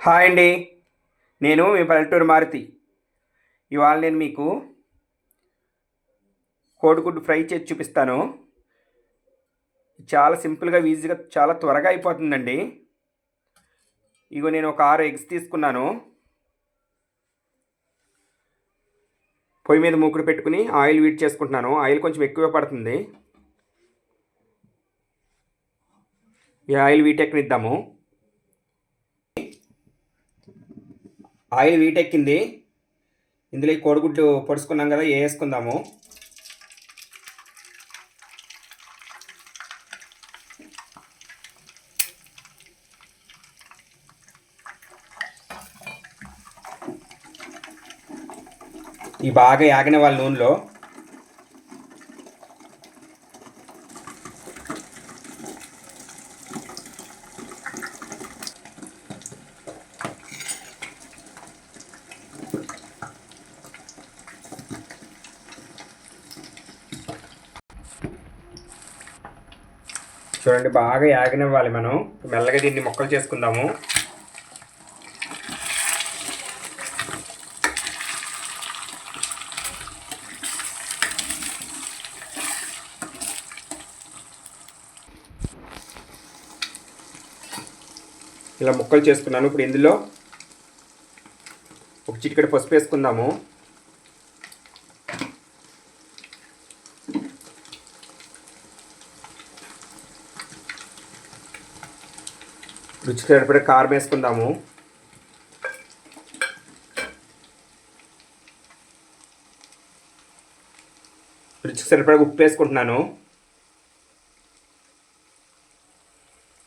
Hi అండి. నేను మీ పల్లెటూరు మారుతి. ఇవాళ నేను మీకు కోడిగుడ్డు ఫ్రై చేసి చూపిస్తాను. చాలా సింపుల్గా ఈజీగా చాలా త్వరగా అయిపోతుందండి. ఇగో నేను ఒక ఆరు ఎగ్స్ తీసుకున్నాను. పొయ్యి మీద మూకుడు పెట్టుకుని ఆయిల్ వీట్ చేసుకుంటున్నాను. ఆయిల్ కొంచెం ఎక్కువ పడుతుంది. ఈ ఆయిల్ వీటెక్కనిద్దాము ఆయిల్ వీటెక్కింది. ఇందులో కోడిగుడ్డు కోడిగుడ్లు పొడుచుకున్నాం కదా వేసుకుందాము ఈ బాగా యాగిన వాళ్ళ నూనెలో చూడండి బాగా యాగనివ్వాలి మనం. మెల్లగా దీన్ని మొక్కలు చేసుకుందాము. ఇలా ముక్కలు చేసుకున్నాను. ఇప్పుడు ఇందులో ఒక చిటికెడు పసుపు వేసుకుందాము. రుచికి సరిపడే కారం వేసుకుందాము. రుచికి సరిపడే ఉప్పు వేసుకుంటున్నాను.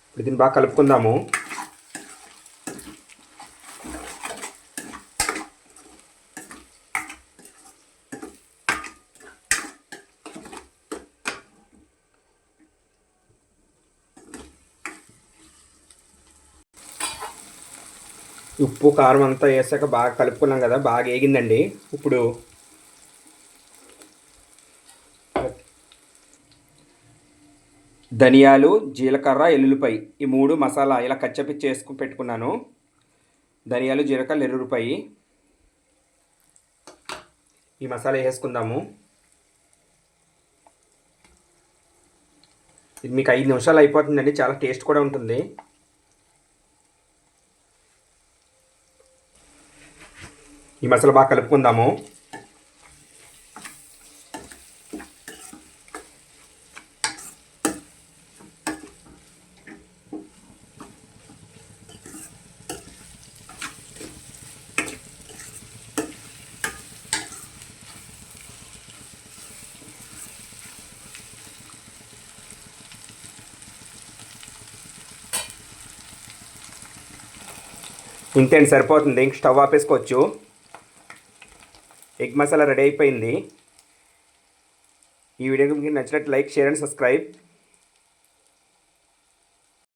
ఇప్పుడు దీన్ని బాగా కలుపుకుందాము. ఉప్పు కారం అంతా వేసాక బాగా కలుపుకున్నాం కదా బాగా వేగిందండి ఇప్పుడు ధనియాలు జీలకర్ర ఎల్లుల్లిపాయ ఈ మూడు మసాలా ఇలా కచ్చపిచ్చి వేసుకుని పెట్టుకున్నాను. ధనియాలు జీలకర్ర ఎల్లుల్లిపాయ. ఈ మసాలా వేసుకుందాము. ఇది మీకు ఐదు నిమిషాలు అయిపోతుందండి చాలా టేస్ట్ కూడా ఉంటుంది. ఈ మసాలా బాగా కలుపుకుందాము. ఇంతేంటి సరిపోతుంది. ఇంక స్టవ్ ఆపేసుకోవచ్చు. ఎగ్ మసాలా రెడీ అయిపోయింది. ఈ వీడియో మీకు నచ్చినట్టు లైక్ షేర్ అండ్ సబ్స్క్రైబ్.